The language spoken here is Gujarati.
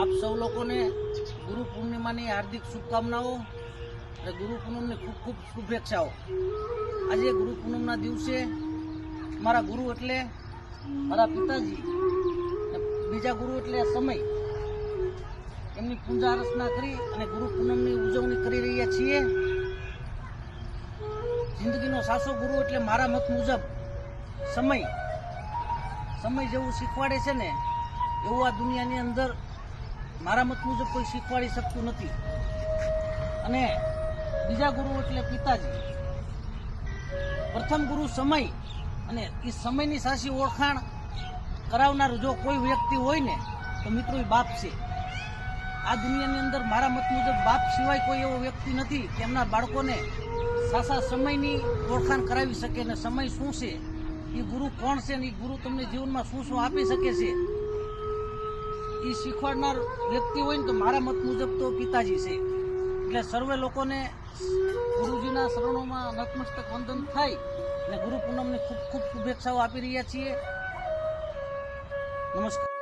આપ સૌ લોકોને ગુરુ પૂર્ણિમાની હાર્દિક શુભકામનાઓ અને ગુરુ પૂનમની ખૂબ ખૂબ શુભેચ્છાઓ. આજે ગુરુ પૂનમના દિવસે મારા ગુરુ એટલે મારા પિતાજી બીજા ગુરુ એટલે સમય. એમની પૂજા અર્ચના કરી અને ગુરુ પૂનમની ઉજવણી કરી રહ્યા છીએ. જિંદગીનો સાસો ગુરુ એટલે મારા મત મુજબ સમય. સમય જેવું શીખવાડે છે ને એવું આ દુનિયાની અંદર મારા મત મુજબ કોઈ શીખવાડી શકતું નથી. અને બીજા ગુરુ એટલે પિતાજી. પ્રથમ ગુરુ સમય અને એ સમયની સાચી ઓળખાણ કરાવનાર જો કોઈ વ્યક્તિ હોય ને, તો મિત્રો એ બાપ છે. આ દુનિયાની અંદર મારા મત મુજબ બાપ સિવાય કોઈ એવો વ્યક્તિ નથી કે એમના બાળકોને સાસા સમયની ઓળખાણ કરાવી શકે ને સમય શું છે એ ગુરુ કોણ છે ને એ ગુરુ તમને જીવનમાં શું શું આપી શકે છે એ શીખવાડનાર વ્યક્તિ હોય ને તો મારા મત મુજબ તો પિતાજી છે. એટલે સર્વે લોકોને ગુરુજીના શરણોમાં નતમસ્તક વંદન થાય અને ગુરુ પૂનમની ખૂબ ખૂબ શુભેચ્છાઓ આપી રહ્યા છીએ. નમસ્કાર.